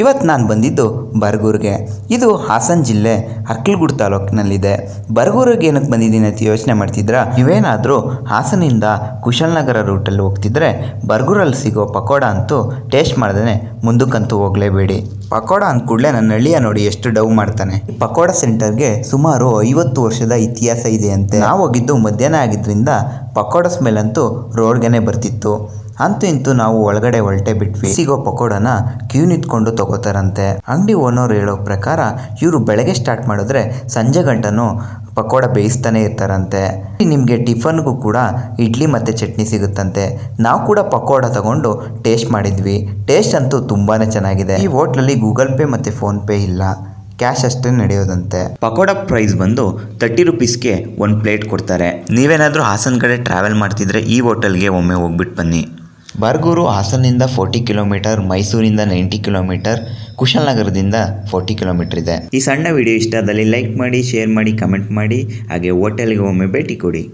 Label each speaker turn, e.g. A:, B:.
A: ಇವತ್ತು ನಾನು ಬಂದಿದ್ದು ಬರಗೂರಿಗೆ. ಇದು ಹಾಸನ ಜಿಲ್ಲೆ ಅರ್ಕಲ್ಗೂಡು ತಾಲೂಕಿನಲ್ಲಿದೆ. ಬರಗೂರಿಗೆ ಏನಕ್ಕೆ ಬಂದಿದ್ದೀನಿ ಅಂತ ಯೋಚನೆ ಮಾಡ್ತಿದ್ರಾ? ನೀವೇನಾದರೂ ಹಾಸನಿಂದ ಕುಶಾಲನಗರ ರೂಟಲ್ಲಿ ಹೋಗ್ತಿದ್ರೆ ಬರ್ಗೂರಲ್ಲಿ ಸಿಗೋ ಪಕೋಡ ಅಂತೂ ಟೇಸ್ಟ್ ಮಾಡ್ದೇ ಮುಂದಕ್ಕಂತೂ ಹೋಗಲೇಬೇಡಿ. ಪಕೋಡ ಅಂದ ಕೂಡಲೇ ನನ್ನ ಹಳ್ಳಿಯ ನೋಡಿ ಎಷ್ಟು ಡವ್ ಮಾಡ್ತಾನೆ. ಪಕೋಡ ಸೆಂಟರ್ಗೆ ಸುಮಾರು ಐವತ್ತು ವರ್ಷದ ಇತಿಹಾಸ ಇದೆ ಅಂತೆ. ನಾವು ಹೋಗಿದ್ದು ಮಧ್ಯಾಹ್ನ ಆಗಿದ್ದರಿಂದ ಪಕೋಡ ಸ್ಮೆಲ್ ಅಂತೂ ರೋಡ್ಗೆನೆ ಬರ್ತಿತ್ತು. ಅಂತೂ ಇಂತೂ ನಾವು ಒಳಗಡೆ ಹೊರಟೆ ಬಿಟ್ವಿ. ಸಿಗೋ ಪಕೋಡನ ಕ್ಯೂ ನಿಂತ್ಕೊಂಡು ತಗೋತಾರಂತೆ. ಅಂಗಡಿ ಓನರ್ ಹೇಳೋ ಪ್ರಕಾರ ಇವರು ಬೆಳಗ್ಗೆ ಸ್ಟಾರ್ಟ್ ಮಾಡಿದ್ರೆ ಸಂಜೆ ಗಂಟನು ಪಕೋಡ ಬೇಯಿಸ್ತಾನೆ ಇರ್ತಾರಂತೆ. ನಿಮಗೆ ಟಿಫನ್ಗೂ ಕೂಡ ಇಡ್ಲಿ ಮತ್ತು ಚಟ್ನಿ ಸಿಗುತ್ತಂತೆ. ನಾವು ಕೂಡ ಪಕೋಡ ತಗೊಂಡು ಟೇಸ್ಟ್ ಮಾಡಿದ್ವಿ. ಟೇಸ್ಟ್ ಅಂತೂ ತುಂಬಾ ಚೆನ್ನಾಗಿದೆ. ಈ ಹೋಟ್ಲಲ್ಲಿ ಗೂಗಲ್ ಪೇ ಮತ್ತು ಫೋನ್ಪೇ ಇಲ್ಲ. ಕ್ಯಾಶ್ ಅಷ್ಟೇ ನಡೆಯೋದಂತೆ. ಪಕೋಡ ಪ್ರೈಸ್ ಬಂದು ತರ್ಟಿ ರುಪೀಸ್ಗೆ ಒಂದು ಪ್ಲೇಟ್ ಕೊಡ್ತಾರೆ. ನೀವೇನಾದರೂ ಹಾಸನ ಕಡೆ ಟ್ರಾವೆಲ್ ಮಾಡ್ತಿದ್ರೆ ಈ ಹೋಟೆಲ್ಗೆ ಒಮ್ಮೆ ಹೋಗ್ಬಿಟ್ಟು ಬನ್ನಿ. ಬರ್ಗೂರು ಹಾಸನಿಂದ ಫೋರ್ಟಿ ಕಿಲೋಮೀಟರ್, ಮೈಸೂರಿಂದ ನೈಂಟಿ ಕಿಲೋಮೀಟರ್, ಕುಶಾಲನಗರದಿಂದ ಫೋರ್ಟಿ ಕಿಲೋಮೀಟರ್ ಇದೆ. ಈ ಸಣ್ಣ ವಿಡಿಯೋ ಇಷ್ಟ ಆದಲ್ಲಿ ಲೈಕ್ ಮಾಡಿ ಶೇರ್ ಮಾಡಿ ಕಮೆಂಟ್ ಮಾಡಿ, ಹಾಗೆ ಹೋಟೆಲ್ಗೆ ಒಮ್ಮೆ ಭೇಟಿ ಕೊಡಿ.